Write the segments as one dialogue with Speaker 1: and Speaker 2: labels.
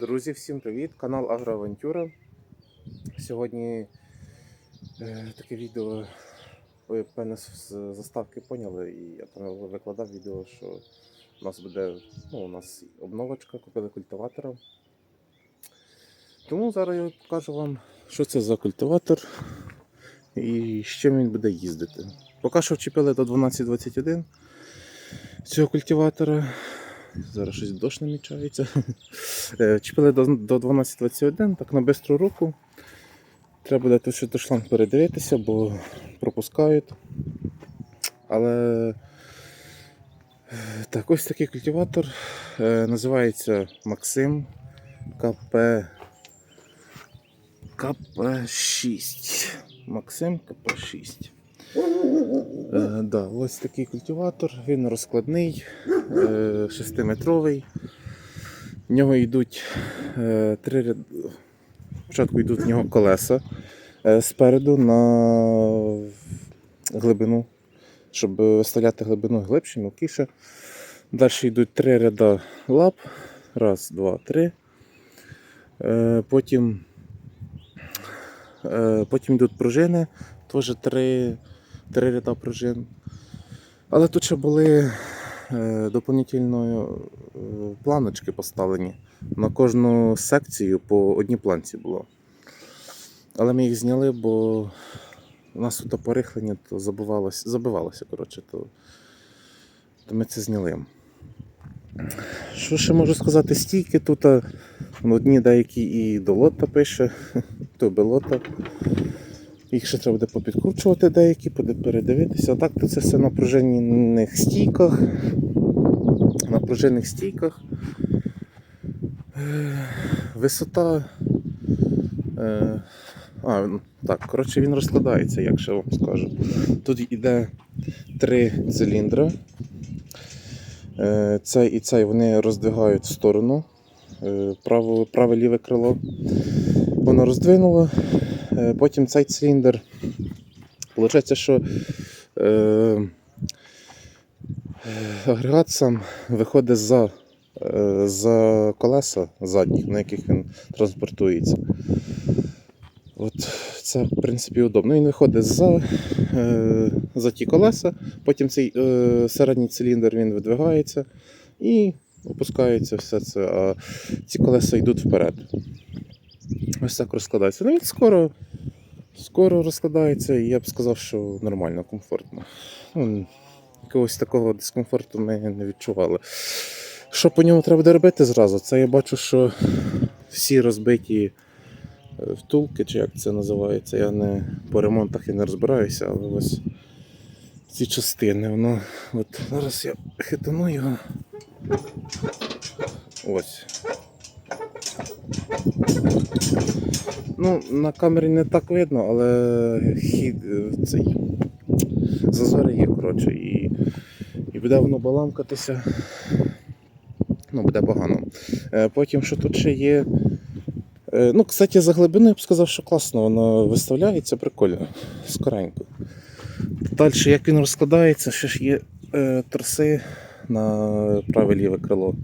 Speaker 1: Друзі, всім привіт! Канал Агроавантюра. Сьогодні е, таке відео. Ви певно з заставки поняли, і я там викладав відео, що у нас буде ну, у нас обновочка, купили культиватора. Тому зараз я покажу вам, що це за культиватор і з чим він буде їздити. Поки що вчепили до 1221 цього культиватора. Зараз щось дощ намічається. Е, Чіпили до, до 12.21, так на бистру руку. Треба буде тут ще до шланг передивитися, бо пропускають. Але е, так, ось такий культиватор. Е, Називається Максим КП КП6. Максим КП6. Е, да, ось такий культиватор, він розкладний, е, 6-метровий. В нього йдуть е, три ряд... Спочатку йдуть в нього колеса е, спереду на глибину, щоб виставляти глибину глибше, мілкіше. Далі йдуть три ряда лап. Раз, два, три. Потім, потім йдуть пружини, теж три, три ряда пружин. Але тут ще були е, е, планочки поставлені. На кожну секцію по одній планці було. Але ми їх зняли, бо у нас тут порихлення, то забивалося, забивалося коротше, то, то ми це зняли. Що ще можу сказати? Стійки тут ну, одні деякі і до лота пише, то белота. Їх ще треба буде попідкручувати деякі, буде передивитися. А так то це все на пружинних стійках. На пружинних стійках. Е, Висота. Е, а, ну, так, коротше, він розкладається, як ще вам скажу. Тут іде три циліндри. Е, Цей і цей вони роздвигають в сторону. Е, праве ліве крило. Воно роздвинуло. Е, Потім цей циліндр. Получається, що е, агрегат сам виходить за, е, за колеса задніх, на яких він транспортується. От це, в принципі, удобно. Він виходить за, е, за ті колеса, потім цей е, середній циліндр він видвигається і опускається все це, а ці колеса йдуть вперед. Ось так розкладається. Ну він скоро, скоро розкладається, і я б сказав, що нормально, комфортно. Ну, якогось такого дискомфорту ми не відчували. Що по ньому треба буде робити зразу? Це я бачу, що всі розбиті е, втулки, чи як це називається. Я не по ремонтах і не розбираюся, але ось ці частини, воно. От зараз я хитану його. Ось. Ну, на камері не так видно, але хід е, цей зазори є, коротше, і, і буде воно баламкатися. Ну, буде погано. Е, Потім, що тут ще є. Е, Ну, кстати, за глибину я б сказав, що класно воно виставляється, прикольно, скоренько. Далі, як він розкладається, ще ж є е, троси на праве ліве крило,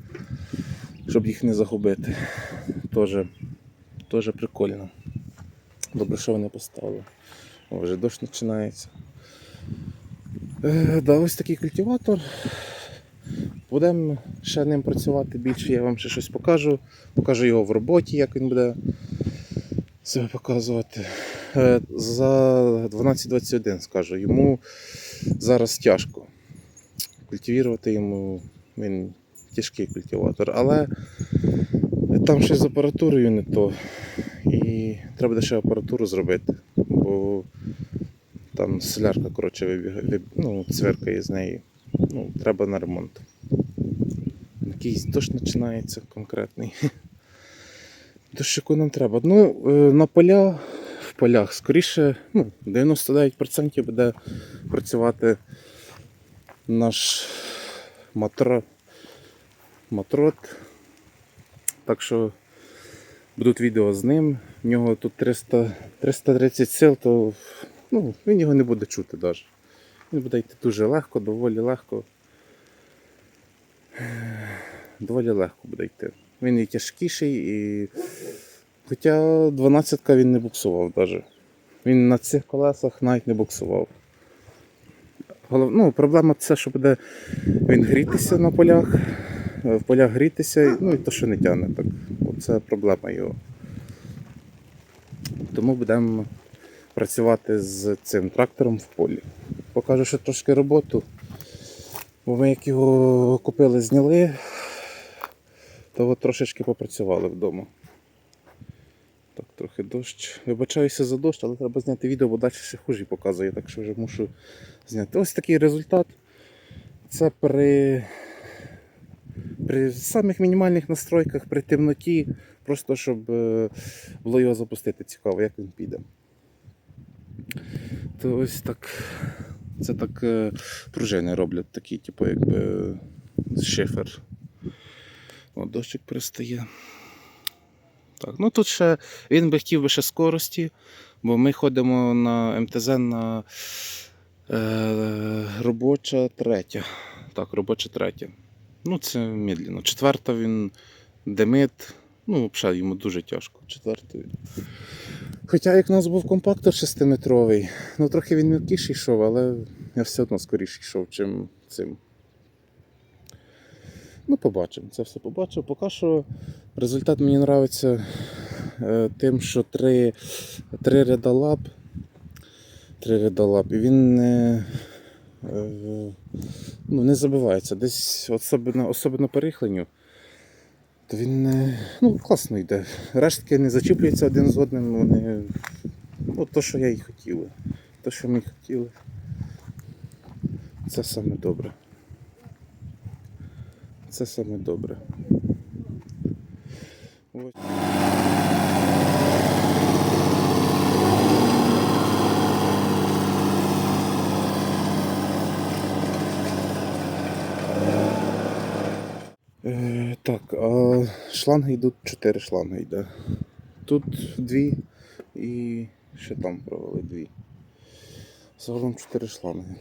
Speaker 1: щоб їх не загубити. Тоже, тоже прикольно. Добре, що вони поставили. О, вже дощ починається. Е, да, ось такий культиватор. Будемо ще ним працювати більше, я вам ще щось покажу. Покажу його в роботі, як він буде себе показувати. Е, За 12.21 скажу, йому зараз тяжко. Культивувати йому він тяжкий культиватор, але там щось з апаратурою не то. І треба буде ще апаратуру зробити, бо там солярка коротше, вибігає, виб- ну, цверкає з неї. Ну, треба на ремонт. Якийсь дощ починається конкретний. Дощику нам треба. Ну, е, на поля, в полях, скоріше, ну, 99% буде працювати наш матро, матрот. Так що будуть відео з ним. В нього тут 300, 330 сил, то ну, він його не буде чути навіть. Він буде йти дуже легко, доволі легко. Доволі легко буде йти. Він і тяжкіший, і. Хоча 12-ка він не буксував навіть. Він на цих колесах навіть не буксував. Голов... Ну, проблема це, що буде він грітися на полях, в полях грітися, ну і то, що не тягне. Так. Оце проблема його. Тому будемо працювати з цим трактором в полі. Покажу ще трошки роботу. Бо ми як його купили, зняли, то от трошечки попрацювали вдома. Так, трохи дощ. Вибачаюся за дощ, але треба зняти відео, бо далі ще хуже показує, так що вже мушу зняти. Ось такий результат. Це при, при самих мінімальних настройках, при темноті, просто щоб е, було його запустити цікаво, як він піде. То ось так. Це так е, пружини роблять такі, типу, якби шифер. О, дощик перестає. Так, ну тут ще він би хотів би ще скорості, бо ми ходимо на МТЗ на е, робоча третя. Так, робоча третя. Ну, це медленно. Четверта він димить. Ну, взагалі йому дуже тяжко. Четверта він. Хоча як у нас був компактор 6-метровий, ну трохи він мілкіший йшов, але я все одно скоріше йшов, чим цим. Ну, побачимо, це все побачив. Поки що результат мені подобається е, тим, що три, три ряда. Три ряда і він не, ну, не забивається. Десь особливо, особливо по рихленню, то він не, ну, класно йде. Рештки не зачіплюються один з одним, вони. Ну, то, що я і хотів. То, що ми хотіли. Це саме добре. Це саме добре. Ось. Е, так, а шланги йдуть, чотири шланги йде. Тут дві і ще там провели дві. Загалом чотири шланги.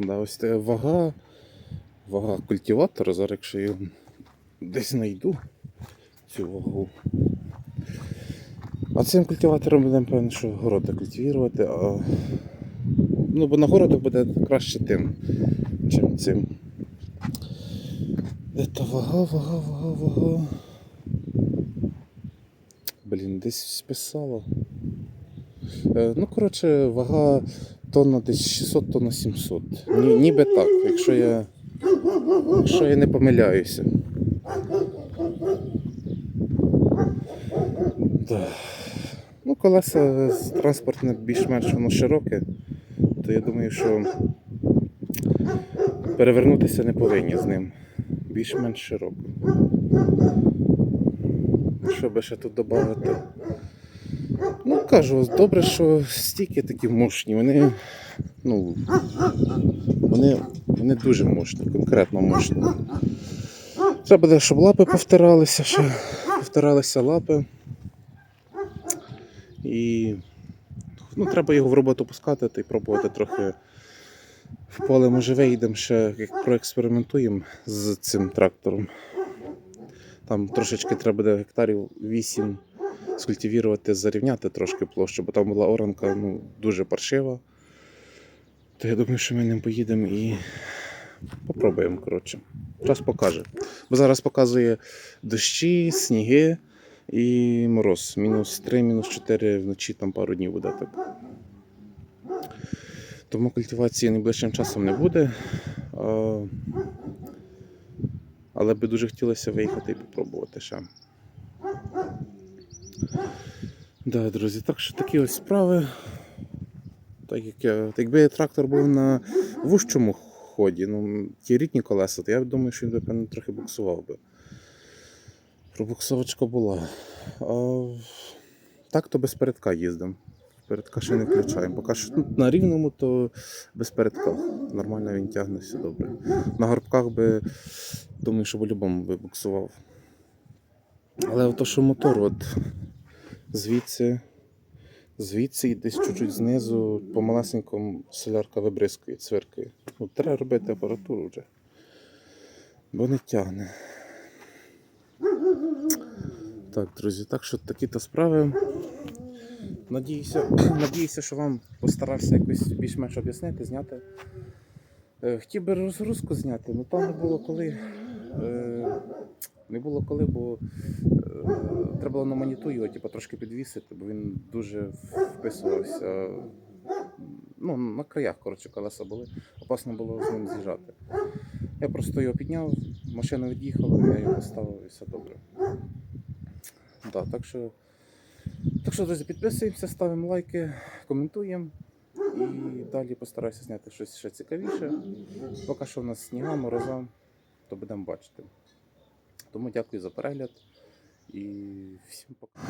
Speaker 1: Да, ось та вага. Вага культиватора, зараз якщо я десь знайду цю вагу. А цим культиватором будемо певно, що городи культивувати, а ну, бо на городах буде краще тим, чим цим. Це вага, вага, вага, вага. Блін, десь списало. Е, ну, коротше, вага тонна десь 600, тонна 700. Ні, ніби так, якщо я, якщо я не помиляюся. Да. Ну, колеса транспортне більш-менш воно широке, то я думаю, що перевернутися не повинні з ним. Більш-менш широко. Що би ще тут додати? Ну, кажу, добре, що стійки такі мощні, вони, ну, вони, вони дуже мощні, конкретно мощні. Треба буде, щоб лапи повтиралися ще, повтиралися лапи. І ну, треба його в роботу пускати та й пробувати трохи в поле може вийдемо ще, як проекспериментуємо з цим трактором. Там трошечки треба буде гектарів 8 скультивірувати, зарівняти трошки площу, бо там була оранка ну, дуже паршива. То я думаю, що ми ним поїдемо і попробуємо. коротше. Час покаже. Бо зараз показує дощі, сніги і мороз. Мінус 3, мінус 4 вночі там пару днів буде так. Тому культивації найближчим часом не буде. Але би дуже хотілося виїхати і попробувати ще. Да, друзі, так що такі ось справи. Так як якби трактор був на вужчому ході, ну, ті рідні колеса, то я думаю, що він би певно, трохи буксував би. Пробуксовочка була. А, так то без передка їздимо. Передка ще не включаємо. Поки що ну, на рівному, то без передка. Нормально він тягне все добре. На горбках би, думаю, що по-любому би буксував. Але то, що мотор, от звідси, звідси і десь чуть-чуть знизу по малесенькому солярка вибризкує, цвиркає. Ну, треба робити апаратуру вже. Бо не тягне. Так, друзі, так що такі-то справи. Надіюся, надіюся, що вам постарався якось більш-менш об'яснити, зняти. Е, Хотів би розгрузку зняти, але там не було коли. Е, Не було коли, бо е, треба було на маніту його типу, трошки підвісити, бо він дуже вписувався. Ну, на краях, коротше, колеса були. Опасно було з ним з'їжджати. Я просто його підняв, машина від'їхала, я його поставив і все добре. Да, так що, так що, друзі, підписуємося, ставимо лайки, коментуємо. І далі постараюся зняти щось ще цікавіше. Поки що в нас сніга, мороза, то будемо бачити. Тому дякую за перегляд і всім пока.